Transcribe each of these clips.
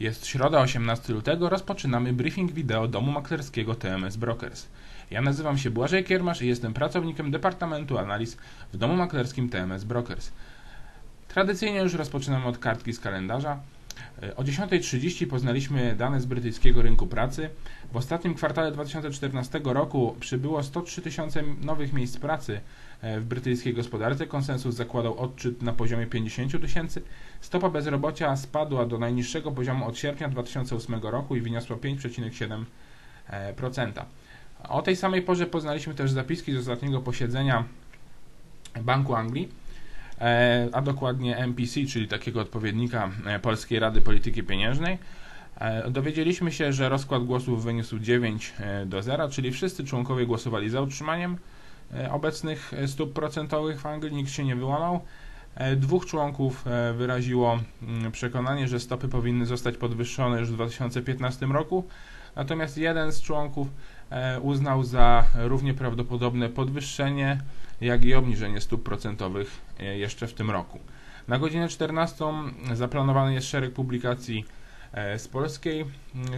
Jest środa 18 lutego, rozpoczynamy briefing wideo domu maklerskiego TMS Brokers. Ja nazywam się Błażej Kiermasz i jestem pracownikiem Departamentu Analiz w domu maklerskim TMS Brokers. Tradycyjnie już rozpoczynamy od kartki z kalendarza. O 10.30 poznaliśmy dane z brytyjskiego rynku pracy. W ostatnim kwartale 2014 roku przybyło 103 tysiące nowych miejsc pracy w brytyjskiej gospodarce. Konsensus zakładał odczyt na poziomie 50 tysięcy. Stopa bezrobocia spadła do najniższego poziomu od sierpnia 2008 roku i wyniosła 5,7%. O tej samej porze poznaliśmy też zapiski z ostatniego posiedzenia Banku Anglii a dokładnie MPC, czyli takiego odpowiednika Polskiej Rady Polityki Pieniężnej. Dowiedzieliśmy się, że rozkład głosów wyniósł 9 do 0, czyli wszyscy członkowie głosowali za utrzymaniem obecnych stóp procentowych w Anglii, nikt się nie wyłamał. Dwóch członków wyraziło przekonanie, że stopy powinny zostać podwyższone już w 2015 roku, natomiast jeden z członków uznał za równie prawdopodobne podwyższenie, jak i obniżenie stóp procentowych jeszcze w tym roku. Na godzinę 14 zaplanowany jest szereg publikacji z polskiej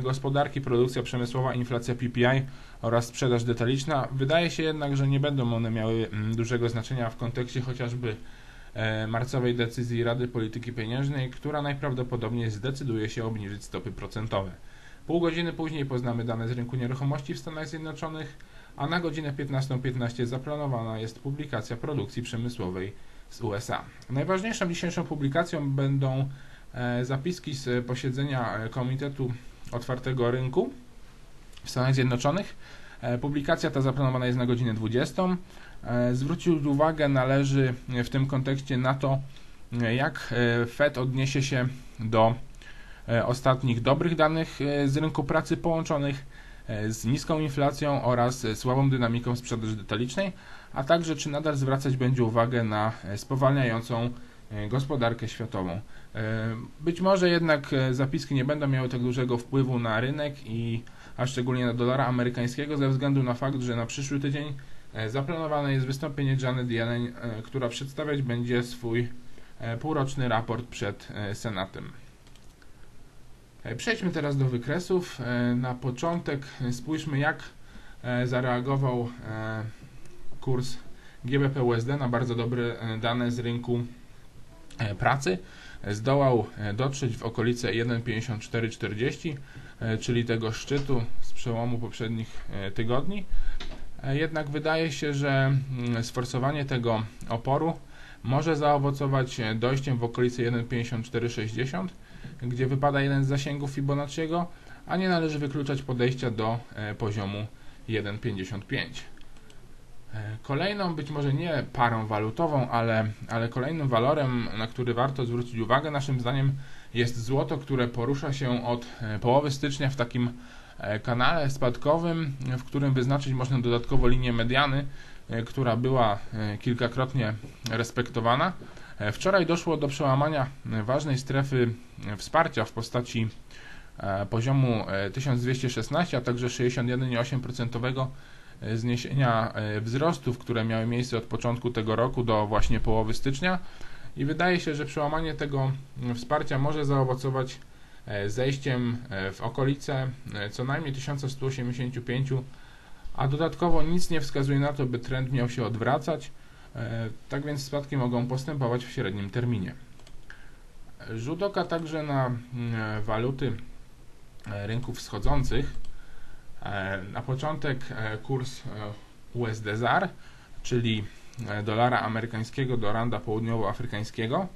gospodarki, produkcja przemysłowa, inflacja PPI oraz sprzedaż detaliczna. Wydaje się jednak, że nie będą one miały dużego znaczenia w kontekście chociażby marcowej decyzji Rady Polityki Pieniężnej, która najprawdopodobniej zdecyduje się obniżyć stopy procentowe. Pół godziny później poznamy dane z rynku nieruchomości w Stanach Zjednoczonych, a na godzinę 15.15 .15 zaplanowana jest publikacja produkcji przemysłowej z USA. Najważniejszą dzisiejszą publikacją będą zapiski z posiedzenia Komitetu Otwartego Rynku w Stanach Zjednoczonych. Publikacja ta zaplanowana jest na godzinę 20. Zwrócić uwagę należy w tym kontekście na to, jak Fed odniesie się do ostatnich dobrych danych z rynku pracy połączonych z niską inflacją oraz słabą dynamiką sprzedaży detalicznej, a także czy nadal zwracać będzie uwagę na spowalniającą gospodarkę światową. Być może jednak zapiski nie będą miały tak dużego wpływu na rynek i a szczególnie na dolara amerykańskiego ze względu na fakt, że na przyszły tydzień zaplanowane jest wystąpienie Janet Yellen, która przedstawiać będzie swój półroczny raport przed Senatem. Przejdźmy teraz do wykresów. Na początek spójrzmy jak zareagował kurs GBP USD na bardzo dobre dane z rynku pracy. Zdołał dotrzeć w okolice 1,5440, czyli tego szczytu z przełomu poprzednich tygodni. Jednak wydaje się, że sforsowanie tego oporu może zaowocować dojściem w okolice 1,5460 gdzie wypada jeden z zasięgów Fibonacciego, a nie należy wykluczać podejścia do poziomu 1,55. Kolejną, być może nie parą walutową, ale, ale kolejnym walorem, na który warto zwrócić uwagę, naszym zdaniem jest złoto, które porusza się od połowy stycznia w takim kanale spadkowym, w którym wyznaczyć można dodatkowo linię mediany, która była kilkakrotnie respektowana. Wczoraj doszło do przełamania ważnej strefy wsparcia w postaci poziomu 1216, a także 61,8% zniesienia wzrostów, które miały miejsce od początku tego roku do właśnie połowy stycznia i wydaje się, że przełamanie tego wsparcia może zaowocować zejściem w okolice co najmniej 1185, a dodatkowo nic nie wskazuje na to, by trend miał się odwracać. Tak więc spadki mogą postępować w średnim terminie. Rzut oka także na waluty rynków wschodzących. Na początek kurs USD-ZAR, czyli dolara amerykańskiego do randa południowoafrykańskiego.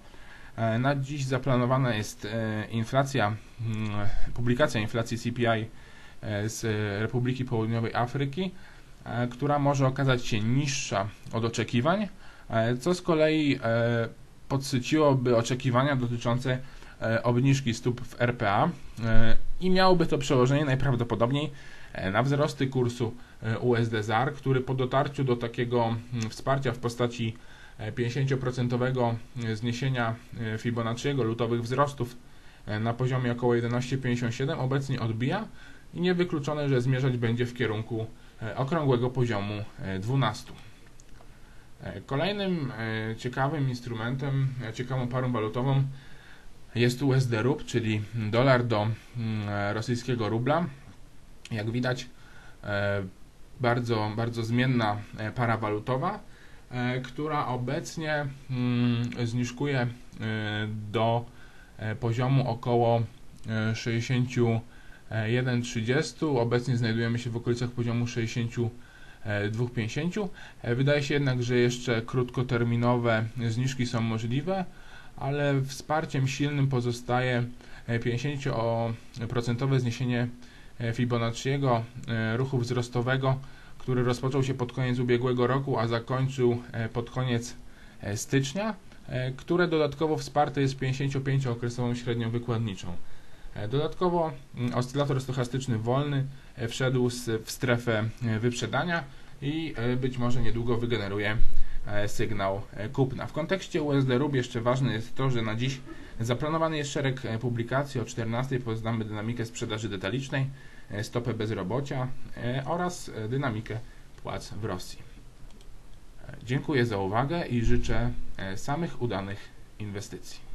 Na dziś zaplanowana jest inflacja, publikacja inflacji CPI z Republiki Południowej Afryki która może okazać się niższa od oczekiwań, co z kolei podsyciłoby oczekiwania dotyczące obniżki stóp w RPA i miałoby to przełożenie najprawdopodobniej na wzrosty kursu USD-ZAR, który po dotarciu do takiego wsparcia w postaci 50% zniesienia Fibonacciego lutowych wzrostów na poziomie około 11,57 obecnie odbija i niewykluczone, że zmierzać będzie w kierunku okrągłego poziomu 12. Kolejnym ciekawym instrumentem, ciekawą parą walutową jest USD rub, czyli dolar do mm, rosyjskiego rubla. Jak widać, e, bardzo, bardzo zmienna e, para walutowa, e, która obecnie mm, zniżkuje do poziomu około 61,30. Obecnie znajdujemy się w okolicach poziomu 62,50. Wydaje się jednak, że jeszcze krótkoterminowe zniżki są możliwe ale wsparciem silnym pozostaje 50% zniesienie e, Fibonacciego e, ruchu wzrostowego, który rozpoczął się pod koniec ubiegłego roku, a zakończył e, pod koniec stycznia, które dodatkowo wsparte jest 55-okresową średnią wykładniczą. Dodatkowo mm, oscylator stochastyczny wolny wszedł w strefę wyprzedania i być może niedługo wygeneruje E, sygnał e, kupna. W kontekście USD RUB jeszcze ważne jest to, że na dziś zaplanowany jest szereg e, publikacji. O 14 poznamy dynamikę sprzedaży detalicznej, stopę bezrobocia oraz dynamikę płac w Rosji. Dziękuję za uwagę i życzę samych udanych inwestycji.